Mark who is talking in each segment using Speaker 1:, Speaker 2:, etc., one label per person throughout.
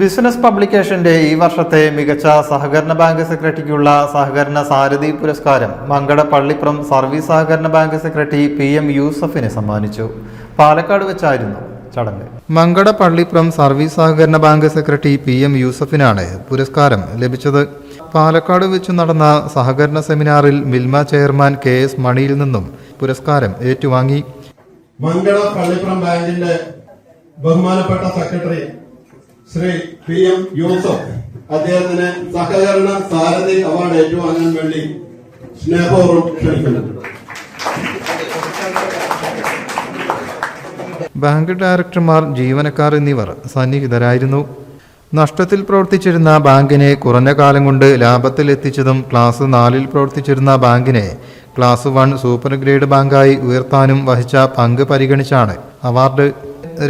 Speaker 1: Business പബ്ലിക്കേഷന്റെ ഈ വർഷത്തെ മികച്ച സഹകരണ ബാങ്ക് സെക്രട്ടറിക്കുള്ള സഹകരണ സാരഥി പുരസ്കാരം മങ്കട പള്ളിപ്പുറം സർവീസ് സഹകരണ ബാങ്ക് സെക്രട്ടറി പി എം യൂസഫിന് സമ്മാനിച്ചു. പാലക്കാട് വെച്ചായിരുന്നു ചടങ്ങ്. മങ്കട പള്ളിപ്പുറം സർവീസ് സഹകരണ ബാങ്ക് സെക്രട്ടറി പി എം യൂസഫിനാണ് പുരസ്കാരം ലഭിച്ചത്. പാലക്കാട് വെച്ച് നടന്ന സഹകരണ സെമിനാറിൽ മിൽമ ചെയർമാൻ കെ എസ് മണിയിൽ നിന്നും പുരസ്കാരം ഏറ്റുവാങ്ങി.
Speaker 2: മങ്കട പള്ളിപ്പുറം ബാങ്കിന്റെ ബഹുമാനപ്പെട്ട secretary Shri P M Yusuf. അദ്ദേഹത്തിന് സഹകരണ സാരഥി അവാർഡ് ഏറ്റുവാങ്ങാൻ വേണ്ടി സ്നേഹപൂർവം ക്ഷണിക്കുന്നു.
Speaker 1: ബാങ്ക് ഡയറക്ടർമാർ ജീവനക്കാർ എന്നിവർ സന്നിഹിതരായിരുന്നു. നഷ്ടത്തിൽ പ്രവർത്തിച്ചിരുന്ന ബാങ്കിനെ കുറഞ്ഞ കാലം കൊണ്ട് ലാഭത്തിൽ എത്തിച്ചതും ക്ലാസ് നാലിൽ പ്രവർത്തിച്ചിരുന്ന ബാങ്കിനെ ക്ലാസ് വൺ സൂപ്പർ ഗ്രേഡ് ബാങ്കായി ഉയർത്താനും വഹിച്ച പങ്ക് പരിഗണിച്ചാണ് അവാർഡ്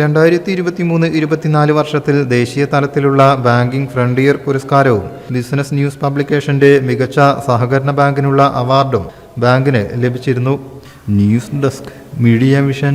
Speaker 1: രണ്ടായിരത്തി ഇരുപത്തി മൂന്ന് ഇരുപത്തിനാല് വർഷത്തിൽ ദേശീയ തലത്തിലുള്ള ബാങ്കിംഗ് ഫ്രണ്ടിയർ പുരസ്കാരവും ബിസിനസ് ന്യൂസ് പബ്ലിക്കേഷന്റെ മികച്ച സഹകരണ ബാങ്കിനുള്ള അവാർഡും ബാങ്കിന് ലഭിച്ചിരുന്നു. News desk media vision